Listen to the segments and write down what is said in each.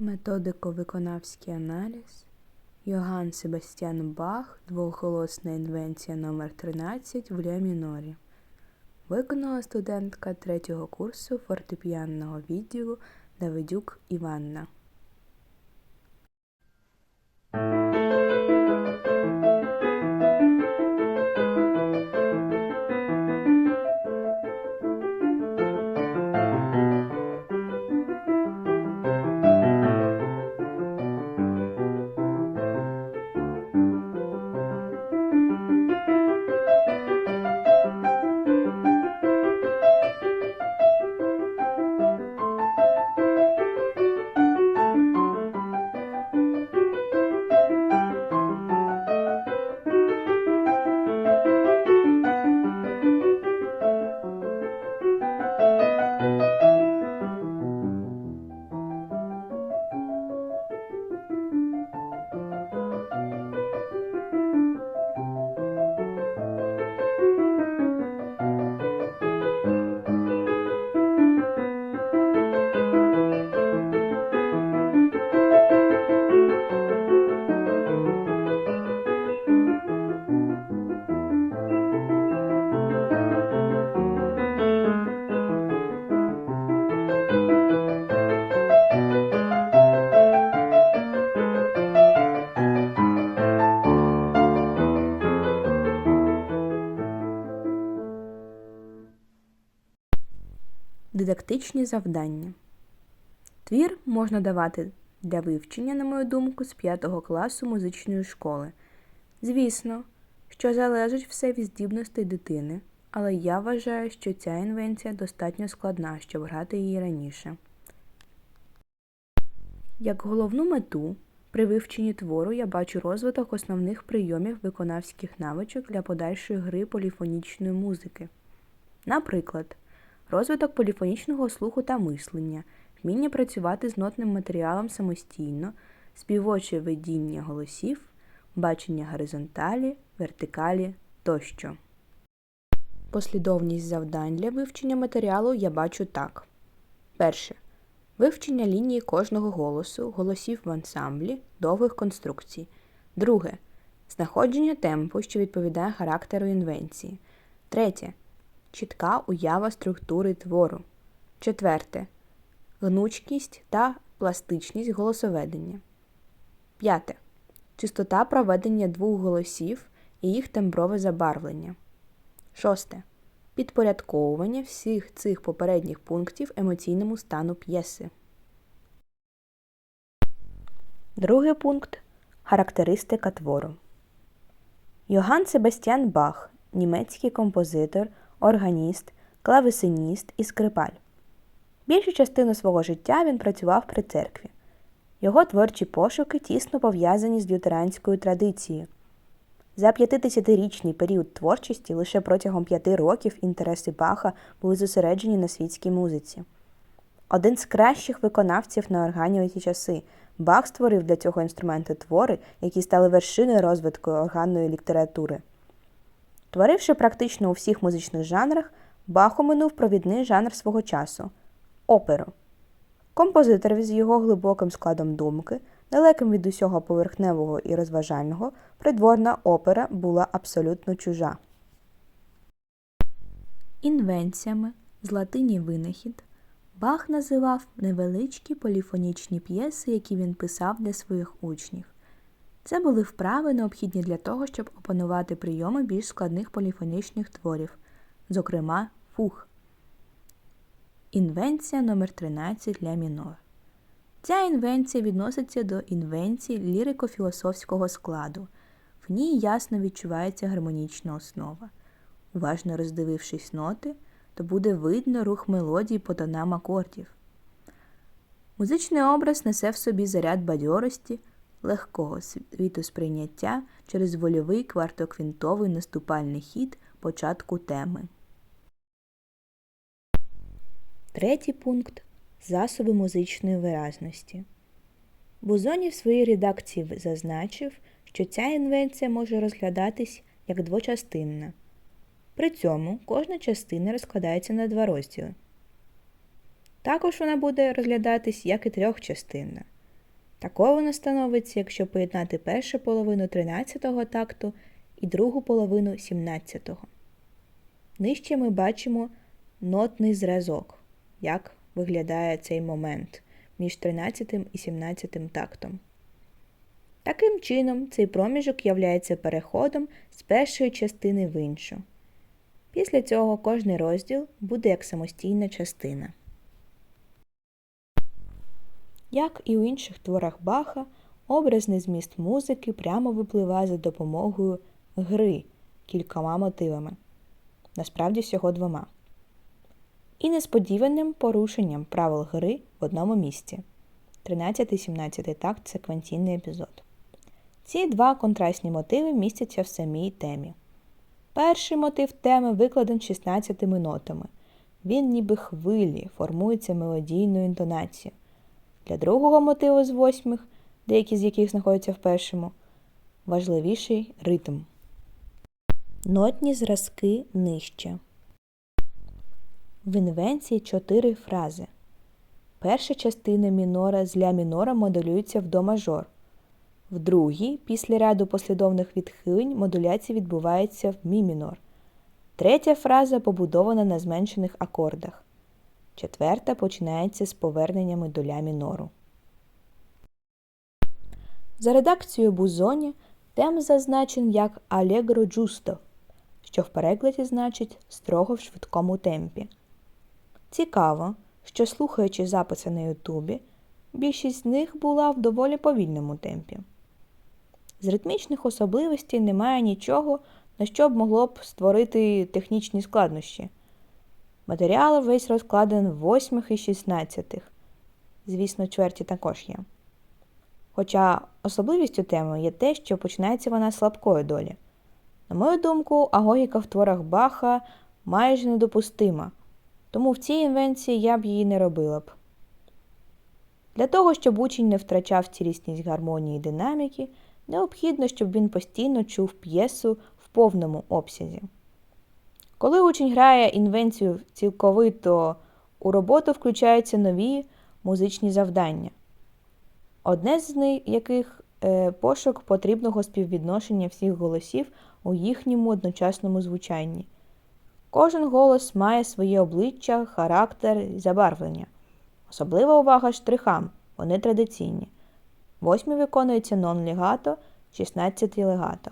Методико-виконавський аналіз. Йоганн Себастьян Бах, двоголосна інвенція номер 13 в ля мінорі. Виконала студентка третього курсу фортепіанного відділу Давидюк Іванна. Дидактичні завдання. Твір можна давати для вивчення, на мою думку, з 5 класу музичної школи. Звісно, що залежить все від здібностей дитини, але я вважаю, що ця інвенція достатньо складна, щоб грати її раніше. Як головну мету при вивченні твору я бачу розвиток основних прийомів виконавських навичок для подальшої гри поліфонічної музики. Наприклад, розвиток поліфонічного слуху та мислення, вміння працювати з нотним матеріалом самостійно, співоче видіння голосів, бачення горизонталі, вертикалі тощо. Послідовність завдань для вивчення матеріалу я бачу так. Перше. Вивчення лінії кожного голосу, голосів в ансамблі, довгих конструкцій. Друге. Знаходження темпу, що відповідає характеру інвенції. Третє. Чітка уява структури твору. Четверте. Гнучкість та пластичність голосоведення. П'яте. Чистота проведення двох голосів і їх темброве забарвлення. Шосте. Підпорядковування всіх цих попередніх пунктів емоційному стану п'єси. Другий пункт. Характеристика твору. Йоганн Себастьян Бах, німецький композитор, органіст, клавесиніст і скрипаль. Більшу частину свого життя він працював при церкві. Його творчі пошуки тісно пов'язані з лютеранською традицією. За 50-річний період творчості лише протягом п'яти років інтереси Баха були зосереджені на світській музиці. Один з кращих виконавців на органі у ті часи, Бах створив для цього інструменту твори, які стали вершиною розвитку органної літератури. Творивши практично у всіх музичних жанрах, Бах оминув провідний жанр свого часу оперу. Композиторові з його глибоким складом думки, далеким від усього поверхневого і розважального, придворна опера була абсолютно чужа. Інвенціями з латині винахід Бах називав невеличкі поліфонічні п'єси, які він писав для своїх учнів. Це були вправи, необхідні для того, щоб опанувати прийоми більш складних поліфонічних творів, зокрема фух. Інвенція номер 13 ля мінор. Ця інвенція відноситься до інвенції лірико-філософського складу. В ній ясно відчувається гармонічна основа. Уважно роздивившись ноти, то буде видно рух мелодії по тонам акордів. Музичний образ несе в собі заряд бадьорості, легкого світосприйняття через вольовий квартоквінтовий наступальний хід початку теми. Третій пункт засоби музичної виразності. Бузоні в своїй редакції зазначив, що ця інвенція може розглядатись як двочастинна. При цьому кожна частина розкладається на два розділи. Також вона буде розглядатись як і трьохчастинна. Такою вона становиться, якщо поєднати першу половину 13-го такту і другу половину 17-го. Нижче ми бачимо нотний зразок, як виглядає цей момент між 13 і 17 тактом. Таким чином, цей проміжок являється переходом з першої частини в іншу. Після цього кожний розділ буде як самостійна частина. Як і у інших творах Баха, образний зміст музики прямо випливає за допомогою гри кількома мотивами, насправді всього двома, і несподіваним порушенням правил гри в одному місці. 13-17 такт секвенційний епізод. Ці два контрастні мотиви містяться в самій темі. Перший мотив теми викладен 16 нотами. Він ніби хвилі, формується мелодійною інтонацією. Для другого мотиву з восьмих, деякі з яких знаходяться в першому, важливіший ритм. Нотні зразки нижче. В інвенції чотири фрази. Перша частина мінора з ля мінора модулюється в до мажор. В другій, після ряду послідовних відхилень, модуляція відбувається в мі мінор. Третя фраза побудована на зменшених акордах. Четверта починається з поверненнями до ля мінору. За редакцією Бузоні тем зазначен як Allegro giusto, що в перекладі значить строго в швидкому темпі. Цікаво, що слухаючи записи на Ютубі, більшість з них була в доволі повільному темпі. З ритмічних особливостей немає нічого, на що б могло б створити технічні складнощі. Матеріал весь розкладений в восьмих і шістнадцятих. Звісно, чверті також є. Хоча особливістю теми є те, що починається вона з слабкої долі. На мою думку, агогіка в творах Баха майже недопустима, тому в цій інвенції я б її не робила б. Для того, щоб учень не втрачав цілісність гармонії і динаміки, необхідно, щоб він постійно чув п'єсу в повному обсязі. Коли учень грає інвенцію цілковито, у роботу включаються нові музичні завдання. Одне з яких е, пошук потрібного співвідношення всіх голосів у їхньому одночасному звучанні. Кожен голос має своє обличчя, характер і забарвлення. Особлива увага штрихам, вони традиційні. Восьмі виконується нон-легато, 16 легато.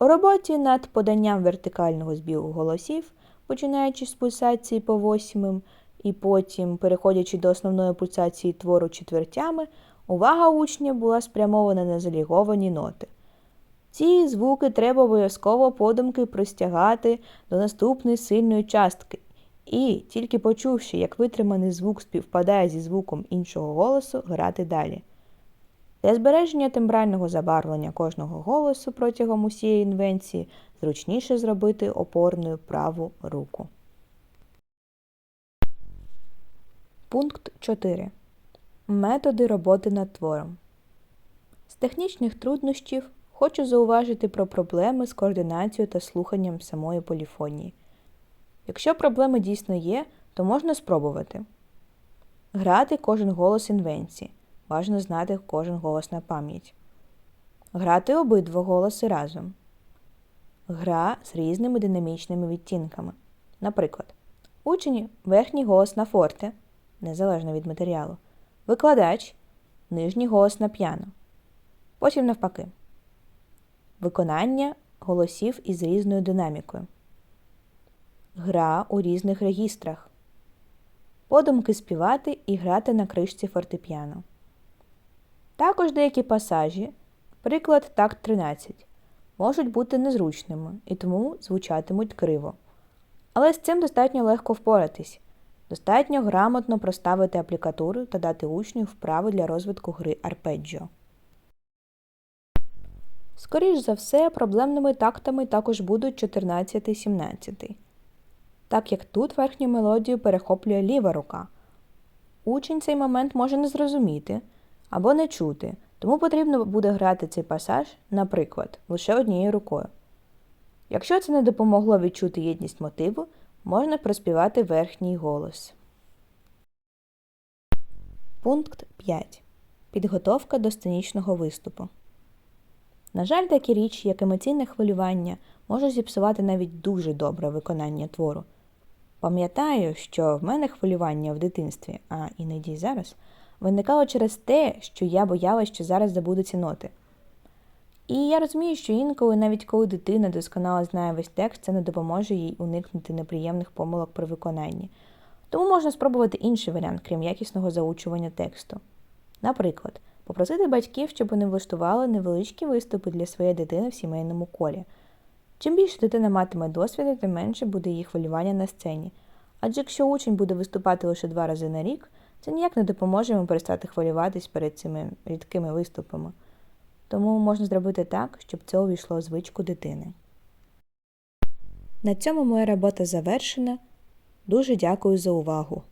У роботі над поданням вертикального збігу голосів, починаючи з пульсації по восьмим і потім переходячи до основної пульсації твору четвертями, увага учня була спрямована на заліговані ноти. Ці звуки треба обов'язково подумки простягати до наступної сильної частки, і, тільки почувши, як витриманий звук співпадає зі звуком іншого голосу, грати далі. Для збереження тембрального забарвлення кожного голосу протягом усієї інвенції зручніше зробити опорною праву руку. Пункт 4. Методи роботи над твором. З технічних труднощів хочу зауважити про проблеми з координацією та слуханням самої поліфонії. Якщо проблеми дійсно є, то можна спробувати грати кожен голос інвенції. Важно знати кожен голос на пам'ять. Грати обидва голоси разом. Гра з різними динамічними відтінками. Наприклад, учень верхній голос на форте, незалежно від матеріалу. Викладач нижній голос на п'яно. Потім навпаки. Виконання голосів із різною динамікою. Гра у різних регістрах. Подумки співати і грати на кришці фортепіано. Також деякі пасажі, приклад такт 13, можуть бути незручними і тому звучатимуть криво. Але з цим достатньо легко впоратись. Достатньо грамотно проставити аплікатуру та дати учню вправи для розвитку гри арпеджіо. Скоріш за все, проблемними тактами також будуть 14-17, так як тут верхню мелодію перехоплює ліва рука. Учень цей момент може не зрозуміти або не чути, тому потрібно буде грати цей пасаж, наприклад, лише однією рукою. Якщо це не допомогло відчути єдність мотиву, можна проспівати верхній голос. Пункт 5. Підготовка до сценічного виступу. На жаль, такі річі, як емоційне хвилювання, можуть зіпсувати навіть дуже добре виконання твору. Пам'ятаю, що в мене хвилювання в дитинстві, а іноді й зараз, виникало через те, що я боялась, що зараз забудуться ноти. І я розумію, що інколи, навіть коли дитина досконало знає весь текст, це не допоможе їй уникнути неприємних помилок при виконанні. Тому можна спробувати інший варіант, крім якісного заучування тексту. Наприклад, попросити батьків, щоб вони влаштували невеличкі виступи для своєї дитини в сімейному колі. Чим більше дитина матиме досвіду, тим менше буде її хвилювання на сцені. Адже якщо учень буде виступати лише два рази на рік, це ніяк не допоможе йому перестати хвилюватись перед цими рідкими виступами. Тому можна зробити так, щоб це увійшло у звичку дитини. На цьому моя робота завершена. Дуже дякую за увагу!